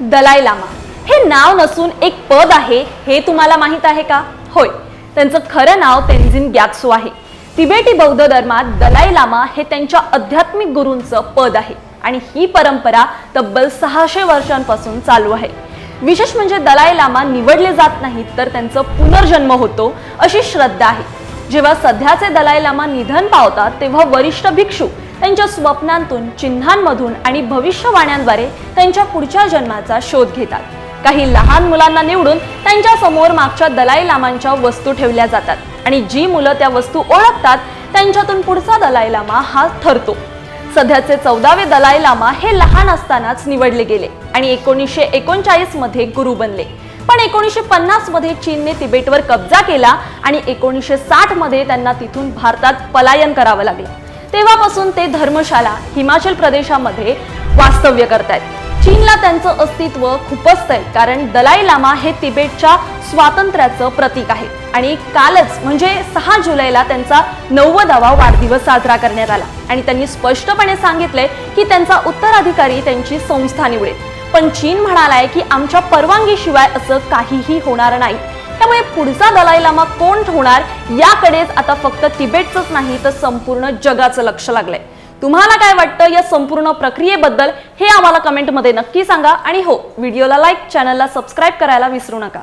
Dalai llama. हे नाव नसून एक पद आहे हे तुम्हाला माहीत आहे का? होय. त्यांचं खरं नाव तेन्झिन ग्यात्सो आहे. तिबेटी बौद्ध धर्मात दलाई लामा हे त्यांच्या आध्यात्मिक गुरूंचं पद आहे आणि ही परंपरा तब्बल सहाशे वर्षांपासून चालू आहे. विशेष म्हणजे दलाई लामा निवडले जात नाहीत तर त्यांचं पुनर्जन्म होतो अशी श्रद्धा आहे. जेव्हा सध्याचे दलाई लामा निधन पावतात तेव्हा वरिष्ठ भिक्षू त्यांच्या स्वप्नांतून चिन्हांमधून आणि भविष्यवाण्यांद्वारे त्यांच्या पुढच्या जन्माचा शोध घेतात. काही लहान मुलांना निवडून त्यांच्यासमोर मागच्या दलाई लामांच्या वस्तू ठेवल्या जातात आणि जी मुलं त्या वस्तू ओळखतात त्यांच्यातून पुढचा दलाई लामा हा ठरतो. सध्याचे चौदावे दलाई लामा हे लहान असतानाच निवडले गेले आणि एकोणीसशे एकोणचाळीसमध्ये गुरु बनले. पण एकोणीसशे पन्नासमध्ये चीनने तिबेटवर कब्जा केला आणि एकोणीसशे साठमध्ये त्यांना तिथून भारतात पलायन करावं लागलं. तेव्हापासून ते धर्मशाला हिमाचल प्रदेशामध्ये वास्तव्य करतायत. चीनला त्यांचं अस्तित्व खुपसतंय कारण दलाई लामा हे तिबेटच्या स्वातंत्र्याचं प्रतीक आहे. आणि कालच म्हणजे सहा जुलैला त्यांचा नव्वदावा वाढदिवस साजरा करण्यात आला. आणि त्यांनी स्पष्टपणे सांगितले की त्यांचा उत्तराधिकारी त्यांची संस्था निवडेल. पण चीन म्हणालाय की आमच्या परवानगीशिवाय असं काहीही होणार नाही. त्यामुळे पुढचा दलाई लामा कोण होणार याकडेच आता फक्त तिबेटचंच नाही तर संपूर्ण जगाचं लक्ष लागलंय. तुम्हाला काय वाटतं या संपूर्ण प्रक्रियेबद्दल हे आम्हाला कमेंटमध्ये नक्की सांगा. आणि हो व्हिडिओला लाईक चॅनलला सबस्क्राईब करायला विसरू नका.